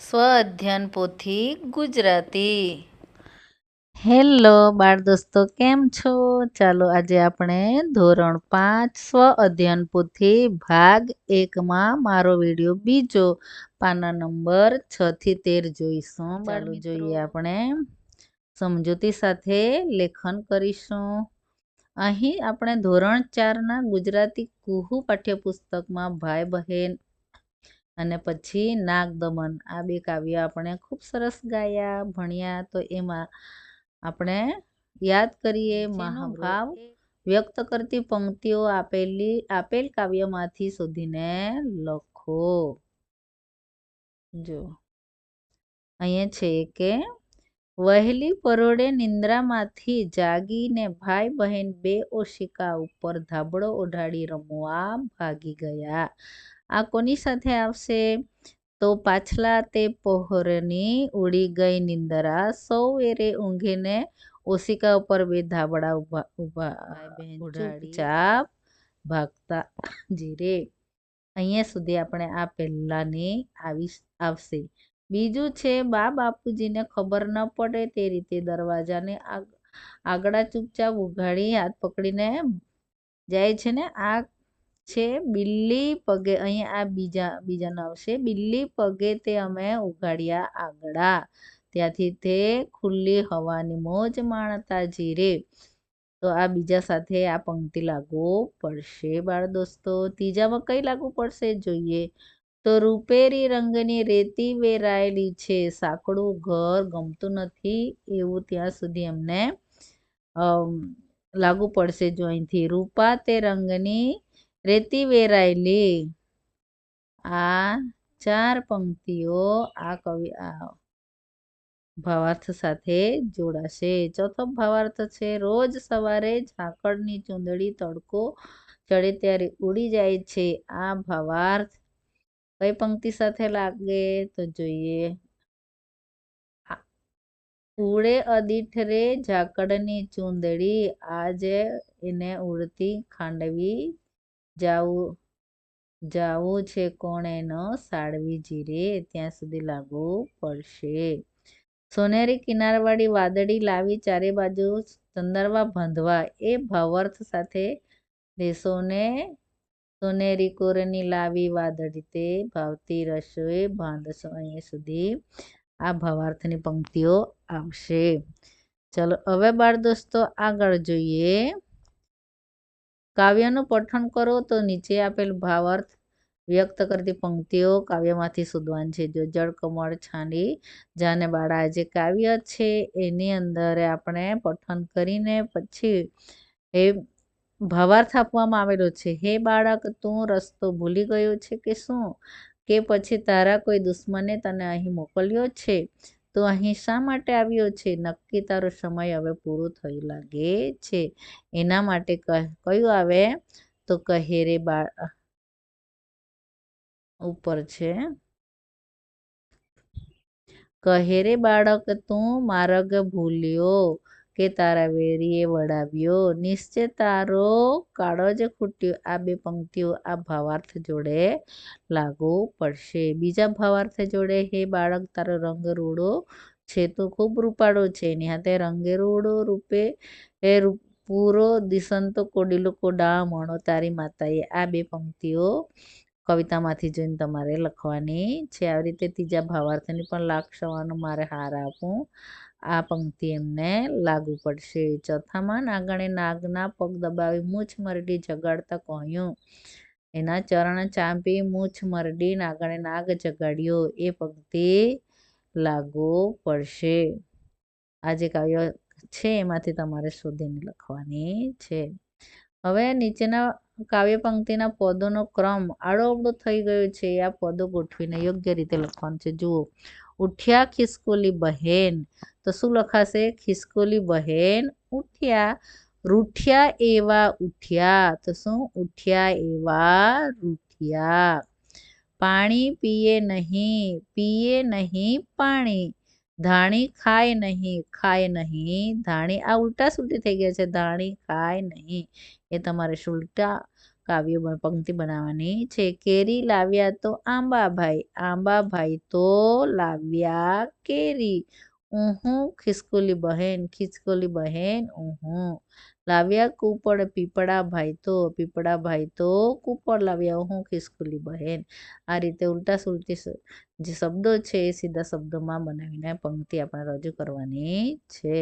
સ્વ અધ્યયન પોથી ગુજરાતી. હેલો બાળ દોસ્તો કેમ છો? ચાલો આજે આપણે ધોરણ પાંચ સ્વ અધ્યયન પોથી ભાગ એકમાં મારો વીડિયો બીજો પાના નંબર છ થી તેર જોઈશું. ચાલો જોઈએ આપણે સમજૂતી સાથે લેખન કરીશું. અહીં આપણે ધોરણ ચારના ગુજરાતી કુહુ પાઠ્યપુસ્તકમાં ભાઈ બહેન અને પછી નાગદમન આ બે કાવ્ય આપણે ખૂબ સરસ ગાયા ભણ્યા. તો એમાં આપણે યાદ કરીએ મહાભાવ વ્યક્ત કરતી પંક્તિઓ આપેલી આપેલ કાવ્યમાંથી શોધીને લખો. જો. અહીંયા છે કે વહેલી પરોડે નિંદ્રામાંથી જાગીને ભાઈ બહેન બે ઓશિકા ઉપર ધાબળો ઓઢાડી રમવા ભાગી ગયા. આ કોની સાથે આવશે? તો પાછલા તે પહોરની ઉડી ગઈ નિંદરા. સૌએરે ઊંઘીને ઓશિકા ઉપર બે ધાબળા ઊભા ઊભા ચાપ. ભાગતા. જીરે અહીંયા સુધી આપણે આ પહેલાની આવી આવશે. બીજું છે, બા બાપુજીને ખબર ન પડે તે રીતે દરવાજાને આગળ ચૂપચાપ ઉઘાડી હાથ પકડીને જાય છે ને, આ છે બિલ્લી પગે અહીંયા આ બીજા બીજાનો આવશે બિલ્લી પગે તે અમે ઉઘાડ્યા આગળા, ત્યાંથી તે ખુલ્લી હવાની મોજ માણતા જીરે, તો આ બીજા સાથે આ પંક્તિ લાગુ પડશે. બાળ દોસ્તો, ત્રીજામાં કઈ લાગુ પડશે જોઈએ? તો રૂપેરી રંગની રેતી વેરાયેલી છે. સાંકડું ઘર ગમતું નથી એવું ત્યાં સુધી એમને લાગુ પડશે જો અહીંથી રૂપા તે રંગની રેતી વેરાયેલી. આ ચાર પંક્તિઓ આ કવિ, આ ભાવાર્થ સાથે જોડાશે. ચોથો ભાવાર્થ છે, રોજ સવારે ઝાકળની ચૂંદડી તડકો ચડે ત્યારે ઉડી જાય છે. આ ભાવાર્થ કઈ પંક્તિ સાથે લાગે તો જોઈએ ઉડે અદીઠ રે ઝાકડની ચૂંદડી આજે એને ઉડતી ખાંડવી જાવું જાવું છે કોણ એનો સાડવી જીરે ત્યાં સુધી લાગુ પડશે સોનેરી કિનારવાળી વાદળી લાવી ચારે બાજુ ચંદરવા બાંધવા એ ભાવાર્થ સાથે દેશોને સોનેરી કોરની લાવી વાદળી તે ભાવતી રસોઈ બાંધશો અહીંયા સુધી આ ભાવાર્થની પંક્તિઓ આવશે. ચલો, હવે બાળ દોસ્તો આગળ જોઈએ. કાવ્યનું પઠન કરો તો નીચે આપેલ ભાવાર્થ વ્યક્ત કરતી પંક્તિઓ કાવ્યમાંથી શોધવાની છે. જો જળકમળ છાંડી, જાને બાળા જે કાવ્ય છે, એની અંદર આપણે પઠન કરીને પછી એ ભાવાર્થ આપવામાં આવેલો છે. હે બાળક, તું રસ્તો ભૂલી ગયો છે કે શું? કે પછી તારા કોઈ દુશ્મને તને અહીં મોકલ્યો છે? તો અહીં શા માટે આવ્યો છે? નક્કી તારો સમય હવે પૂરો થયો લાગે છે. એના માટે કયું આવે? તો કહે રે બાળ, ઉપર છે. કહે રે બાળક, તું માર્ગ ભૂલ્યો. કે તારા વેરીએ વડાવ્યો? નિશ્ચય તારો. કાળો જ ખૂટ્યો. આ બે પંક્તિઓ આ ભાવાર્થ જોડે લાગુ પડશે. બીજા ભાવાર્થ જોડે, હે બાળક, તારો રંગ રૂડો છે તો ખૂબ રૂપાળો છે. એની હાથે રંગેરૂડો રૂપે, એ પૂરો દિશંતો કોડીલો કોડા મણો તારી માતાએ. આ બે પંક્તિઓ કવિતામાંથી જોઈને તમારે લખવાની છે. આવી રીતે ત્રીજા ભાવાર્થની પણ લાક્ષવાનું મારે હાર આપું. આ પંક્તિ એમને લાગુ પડશે. ચોથામાં, નાગણે નાગના પગ દબાવી મૂછ મરડી જગાડતા કહ્યું. એના ચરણ ચાંપી મૂછ મરડી નાગણે નાગ જગાડ્યો. એ પંક્તિ લાગુ પડશે. આ જે કાવ્ય છે એમાંથી તમારે શોધીને લખવાની છે. હવે નીચેના કાવ્ય પંક્તિના પદોનો ક્રમ આડો અવડો થઈ ગયો છે. આ પદો ગોઠવીને યોગ્ય રીતે લખવાનું છે. જુઓ, ઉઠ્યા ખિસકોલી બહેન. તો શું લખાશે? ખિસકોલી બહેન ઉઠ્યા, રૂઠ્યા એવા ઉઠ્યા. તો શું? ઉઠ્યા એવા રૂઠ્યા. પાણી પીએ નહીં પીએ નહીં પાણી. ધાણી ખાય નહીં ખાય નહીં. ધાણી આ ઉલટા સુલટી થઈ ગયા છે. ધાણી ખાય નહીં. એ તમારે સુલટા કાવ્ય પંક્તિ બનાવવાની છે. કેરી લાવ્યા તો આંબાભાઈ આંબાભાઈ તો લાવ્યા કેરી. ઊહું, ખિસકોલી બહેન ખિસકોલી બહેન, ઊહું. લાવ્યા કૂપડ પીપળા ભાઈ તો પીપળા ભાઈ તો કૂપળ લાવ્યા ઉહું ખિસકોલી બહેન. આ રીતે ઉલટા સુલટી જે શબ્દો છે એ સીધા શબ્દોમાં બનાવીને પંક્તિ આપણે રજૂ કરવાની છે.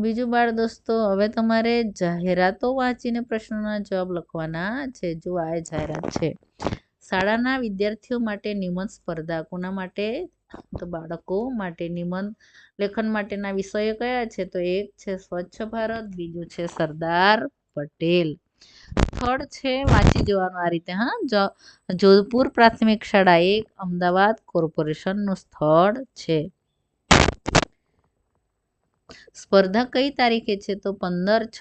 બીજું બાળ દોસ્તો, હવે તમારે જાહેરાતો વાંચીને પ્રશ્નોના જવાબ લખવાના છે. જો આ જાહેરાત છે. શાળાના વિદ્યાર્થીઓ માટે નિબંધ સ્પર્ધા કોના માટે? તો બાળકો માટે નિબંધ લેખન માટેના વિષયો કયા છે? તો એક છે સ્વચ્છ ભારત, બીજું છે સરદાર પટેલ. સ્થળ છે વાંચી જવાનું આ રીતે, હા? જોધપુર પ્રાથમિક શાળા એક, અમદાવાદ કોર્પોરેશનનું સ્થળ છે. સ્પર્ધા કઈ તારીખે છે? તો પંદર, છ,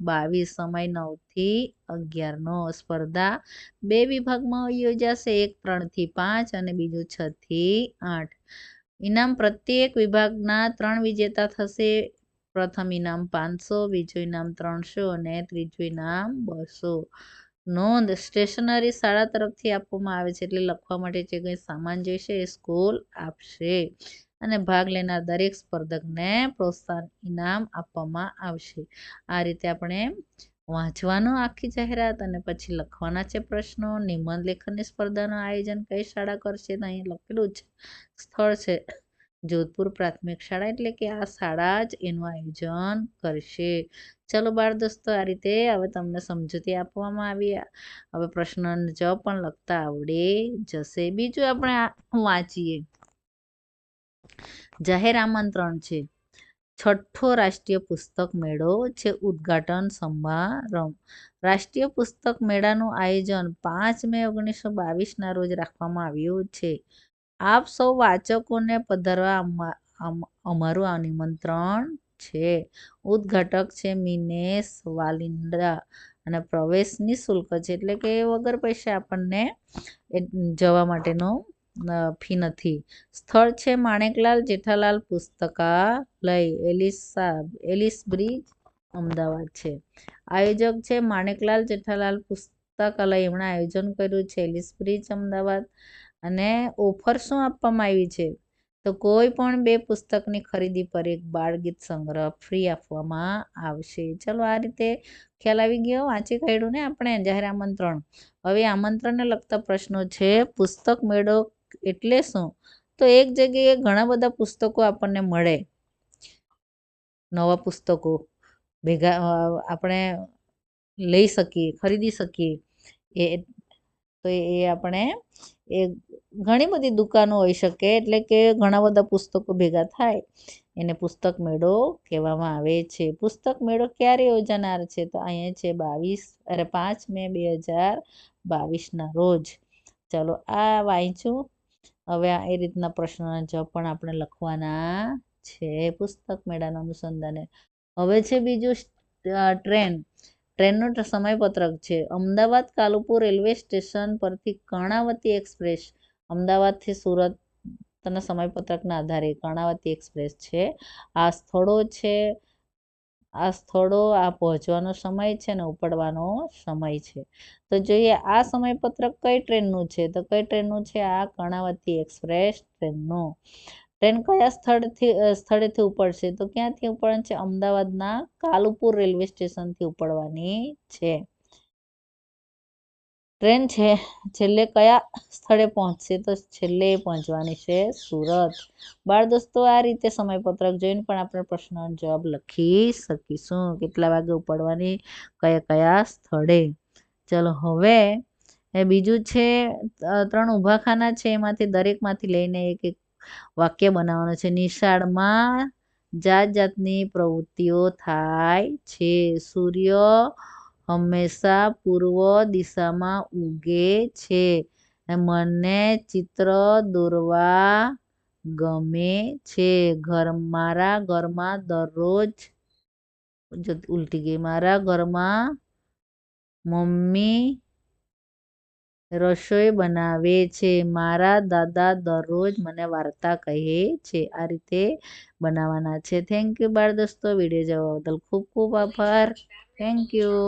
બાવીસ, સમય નવથી અગિયારનો સ્પર્ધા. બે વિભાગમાં યોજાશે, એક ત્રણથી પાંચ અને બીજું છથી આઠ. ઇનામ પ્રત્યેક વિભાગના ત્રણ વિજેતા થશે. પ્રથમ ઇનામ પાંચસો, બીજું ઇનામ ત્રણસો અને ત્રીજું ઇનામ બસો. નોંધ, સ્ટેશનરી શાળા તરફથી આપવામાં આવે છે એટલે લખવા માટે જે કંઈ સામાન જોઈશે એ સ્કૂલ આપશે. અને ભાગ લેનાર દરેક સ્પર્ધકને પ્રોત્સાહન, ઇનામ આપવામાં આવશે. આ રીતે આપણે વાંચવાનો આખી જાહેરાત અને પછી લખવાના છે પ્રશ્નો, નિબંધ લેખનની સ્પર્ધાનું આયોજન કઈ શાળા કરશે? તો અહીં લખેલું છે સ્થળ છે, જોધપુર પ્રાથમિક શાળા. એટલે કે આ શાળા જ એનું આયોજન કરશે. ચલો બાળ દોસ્તો, આ રીતે હવે તમને સમજૂતી આપવામાં આવી. હવે પ્રશ્નનો જવાબ પણ લખતા આવડે જશે. બીજું આપણે વાંચીએ. જાહેર આમંત્રણ છે. છઠ્ઠો રાષ્ટ્રીય પુસ્તક મેળો છે ઉદ્ઘાટન સમારંભ. રાષ્ટ્રીય પુસ્તક મેળાનું આયોજન પાંચ મે ઓગણીસો બાવીસના રોજ રાખવામાં આવ્યું છે. આપ સૌ વાચકોને પધારવા અમારું આ નિમંત્રણ છે. ઉદ્ઘાટક છે મિનેશ વાલિંદ્રા અને પ્રવેશ નિઃશુલ્ક છે. એટલે કે વગર પૈસે આપણને જવા માટેનો ફી નથી. સ્થળ છે માણેકલાલ જેઠાલાલ પુસ્તકાલય. એલિસા એલિસ બ્રિજ અમદાવાદ છે. આયોજક છે માણેકલાલ જેઠાલાલ પુસ્તકાલય. એમણે આયોજન કર્યું છે એલિસ બ્રિજ અમદાવાદ. અને ઓફર શું આપવામાં આવી છે? તો કોઈ પણ બે પુસ્તકની ખરીદી પર એક બાળગીત સંગ્રહ ફ્રી આપવામાં આવશે. ચલો આ રીતે ખ્યાલ આવી ગયો. વાંચી કાઢ્યું ને આપણે? જાહેર આમંત્રણ. હવે આમંત્રણને લગતા પ્રશ્નો છે. પુસ્તક મેળો એટલે શું? તો એક જગ્યાએ ઘણા બધા પુસ્તકો આપણને મળે. નવા પુસ્તકો ભેગા આપણે લઈ શકીએ, ખરીદી શકીએ. એ, તો એ આપણે, એ ઘણી બધી દુકાનો હોઈ શકે, એટલે કે ઘણા બધા પુસ્તકો ભેગા થાય. એને પુસ્તક મેળો કહેવામાં આવે છે. પુસ્તક મેળો ક્યારે યોજાનાર છે? તો અહીંયા છે બાવીસ, અરે પાંચ મે બે હજાર બાવીસના રોજ. ચાલો આ વાંચ્યું હવે આ એ રીતના પ્રશ્નોના જવાબ પણ આપણે લખવાના છે પુસ્તક મેળાના અનુસંધાને. હવે છે બીજું ટ્રેન. ટ્રેનનું સમયપત્રક છે. અમદાવાદ કાલુપુર રેલવે સ્ટેશન પરથી કર્ણાવતી એક્સપ્રેસ. અમદાવાદથી સુરત તના સમયપત્રકના આધારે કર્ણાવતી એક્સપ્રેસ છે. આ સ્થળો છે આ સ્થળો, આ પહોંચવાનો સમય છે ને, ઉપડવાનો સમય છે. તો જોઈએ આ સમયપત્રક કઈ ટ્રેનનું છે? તો કઈ ટ્રેનનું છે? આ કર્ણાવતી એક્સપ્રેસ ટ્રેનનું. ટ્રેન કયા સ્થળથી સ્થળેથી ઉપડશે? તો ક્યાંથી ઉપડે છે? અમદાવાદના કાલુપુર રેલવે સ્ટેશનથી ઉપડવાની છે. ટ્રેન છે, છેલ્લે કયા સ્થળે પહોંચશે? તો છેલ્લે પહોંચવાની છે સુરત. બાળ દોસ્તો, આ રીતે સમયપત્રક જોઈને પણ આપણે પ્રશ્નનો જવાબ લખી શકીશું. કેટલા વાગે ઉપડવાની, કયા કયા સ્થળે? ચલો, હવે એ બીજું છે ત્રણ ઊભા ખાના છે. એમાંથી દરેકમાંથી લઈને એક એક વાક્ય બનાવવાનું છે. નિશાળમાં જાત જાતની પ્રવૃત્તિઓ થાય છે. સૂર્ય હંમેશા પૂર્વ દિશામાં ઉગે છે મને ચિત્ર દોરવા ગમે છે. ઘર મારા ઘરમાં દરરોજ ઉલટી ગઈ, મારા ઘરમાં મમ્મી રસોઈ બનાવે છે. મારા દાદા દરરોજ મને વાર્તા કહે છે. આ રીતે બનાવવાના છે. થેન્ક યુ બાળ દોસ્તો વીડિયો જોવા બદલ ખૂબ ખૂબ આભાર. Thank you